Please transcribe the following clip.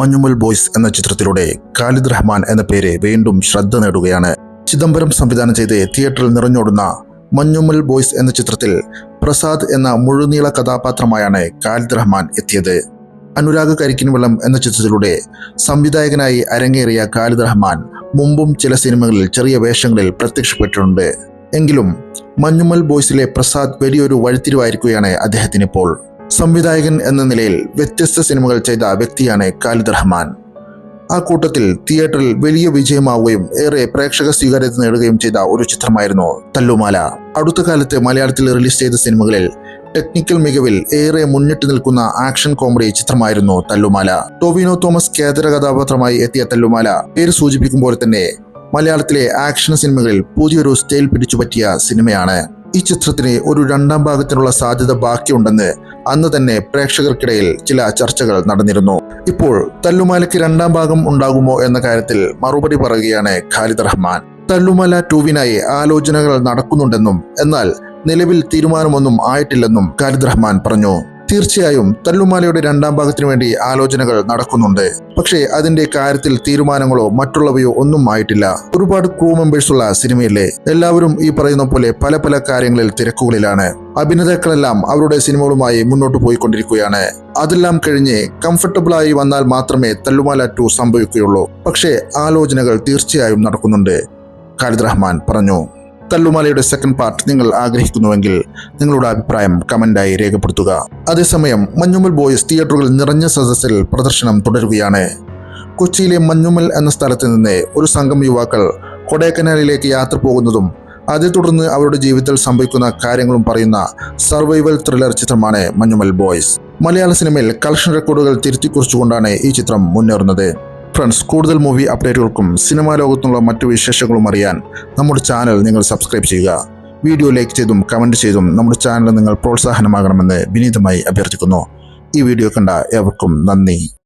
Manjummel boys എന്ന ചിത്രത്തിലൂടെ ഖാലിദ് റഹ്മാൻ എന്ന പേര് വീണ്ടും ശ്രദ്ധ നേടുകയാണ്. ചിദംബരം സംവിധാനം ചെയ്ത് തിയേറ്ററിൽ നിറഞ്ഞോടുന്ന മഞ്ഞുമൽ ബോയ്സ് എന്ന ചിത്രത്തിൽ പ്രസാദ് എന്ന മുഴുനീള കഥാപാത്രമായാണ് ഖാലിദ് റഹ്മാൻ എത്തിയത്. അനുരാഗ് കരിക്കിൻവെള്ളം എന്ന ചിത്രത്തിലൂടെ സംവിധായകനായി അരങ്ങേറിയ ഖാലിദ് റഹ്മാൻ മുമ്പും ചില സിനിമകളിൽ ചെറിയ വേഷങ്ങളിൽ പ്രത്യക്ഷപ്പെട്ടിട്ടുണ്ട്. എങ്കിലും മഞ്ഞുമൽ ബോയ്സിലെ പ്രസാദ് വലിയൊരു വഴിത്തിരിവായിരിക്കുകയാണ് അദ്ദേഹത്തിനിപ്പോൾ. സംവിധായകൻ എന്ന നിലയിൽ വ്യത്യസ്ത സിനിമകൾ ചെയ്ത വ്യക്തിയാണ് ഖാലിദ് റഹ്മാൻ. ആ കൂട്ടത്തിൽ തിയേറ്ററിൽ വലിയ വിജയമാവുകയും ഏറെ പ്രേക്ഷക സ്വീകാര്യത നേടുകയും ചെയ്ത ഒരു ചിത്രമായിരുന്നു തല്ലുമാല. അടുത്ത കാലത്ത് മലയാളത്തിൽ റിലീസ് ചെയ്ത സിനിമകളിൽ ടെക്നിക്കൽ മികവിൽ ഏറെ മുന്നിട്ട് നിൽക്കുന്ന ആക്ഷൻ കോമഡി ചിത്രമായിരുന്നു തല്ലുമാല. ടോവിനോ തോമസ് കേന്ദ്ര കഥാപാത്രമായി എത്തിയ തല്ലുമാല പേര് സൂചിപ്പിക്കുമ്പോൾ തന്നെ മലയാളത്തിലെ ആക്ഷൻ സിനിമകളിൽ പുതിയൊരു സ്റ്റൈൽ പിടിച്ചുപറ്റിയ സിനിമയാണ്. ഈ ചിത്രത്തിന് ഒരു രണ്ടാം ഭാഗത്തിനുള്ള സാധ്യത ബാക്കിയുണ്ടെന്ന് അന്ന് തന്നെ പ്രേക്ഷകർക്കിടയിൽ ചില ചർച്ചകൾ നടന്നിരുന്നു. ഇപ്പോൾ തല്ലുമാലയ്ക്ക് രണ്ടാം ഭാഗം ഉണ്ടാകുമോ എന്ന കാര്യത്തിൽ മറുപടി പറയുകയാണ് ഖാലിദ് റഹ്മാൻ. തല്ലുമല ടൂവിനായി ആലോചനകൾ നടക്കുന്നുണ്ടെന്നും എന്നാൽ നിലവിൽ തീരുമാനമൊന്നും ആയിട്ടില്ലെന്നും ഖാലിദ് റഹ്മാൻ പറഞ്ഞു. തീർച്ചയായും തല്ലുമാലയുടെ രണ്ടാം ഭാഗത്തിനു വേണ്ടി ആലോചനകൾ നടക്കുന്നുണ്ട്. പക്ഷേ അതിന്റെ കാര്യത്തിൽ തീരുമാനങ്ങളോ മറ്റുള്ളവയോ ഒന്നും ആയിട്ടില്ല. ഒരുപാട് ക്രൂ മെമ്പേഴ്സ് ഉള്ള സിനിമയിലെ എല്ലാവരും ഈ പറയുന്ന പോലെ പല പല കാര്യങ്ങളിൽ തിരക്കുകളിലാണ്. അഭിനേതാക്കളെല്ലാം അവരുടെ സിനിമകളുമായി മുന്നോട്ട് പോയിക്കൊണ്ടിരിക്കുകയാണ്. അതെല്ലാം കഴിഞ്ഞ് കംഫർട്ടബിൾ ആയി വന്നാൽ മാത്രമേ തല്ലുമാല ടു സംഭവിക്കുകയുള്ളൂ. പക്ഷേ ആലോചനകൾ തീർച്ചയായും നടക്കുന്നുണ്ട്. ഖാലിദ് റഹ്മാൻ പറഞ്ഞു തല്ലുമാലയുടെ സെക്കൻഡ് പാർട്ട് നിങ്ങൾ ആഗ്രഹിക്കുന്നുവെങ്കിൽ നിങ്ങളുടെ അഭിപ്രായം കമന്റായി രേഖപ്പെടുത്തുക. അതേസമയം മഞ്ഞുമൽ ബോയ്സ് തിയേറ്ററുകൾ നിറഞ്ഞ സദസ്സിൽ പ്രദർശനം തുടരുകയാണ്. കൊച്ചിയിലെ മഞ്ഞുമൽ എന്ന സ്ഥലത്ത് നിന്ന് ഒരു സംഘം യുവാക്കൾ കൊടൈക്കനാലിലേക്ക് യാത്ര പോകുന്നതും അതേ തുടർന്ന് അവരുടെ ജീവിതത്തിൽ സംഭവിക്കുന്ന കാര്യങ്ങളും പറയുന്ന സർവൈവൽ ത്രില്ലർ ചിത്രമാണ് മഞ്ഞുമൽ ബോയ്സ്. മലയാള സിനിമയിൽ കളക്ഷൻ റെക്കോർഡുകൾ തിരുത്തിക്കുറിച്ചുകൊണ്ടാണ് ഈ ചിത്രം മുന്നേറുന്നത്. ഫ്രണ്ട്സ് കൂടുതൽ മൂവി അപ്ഡേറ്റുകൾക്കും സിനിമാ ലോകത്തുള്ള മറ്റു വിശേഷങ്ങളും അറിയാൻ നമ്മുടെ ചാനൽ നിങ്ങൾ സബ്സ്ക്രൈബ് ചെയ്യുക. വീഡിയോ ലൈക്ക് ചെയ്തും കമന്റ് ചെയ്തും നമ്മുടെ ചാനൽ നിങ്ങൾ പ്രോത്സാഹനമാകണമെന്ന് വിനീതമായി അഭ്യർത്ഥിക്കുന്നു. ഈ വീഡിയോ കണ്ട ഏവർക്കും നന്ദി.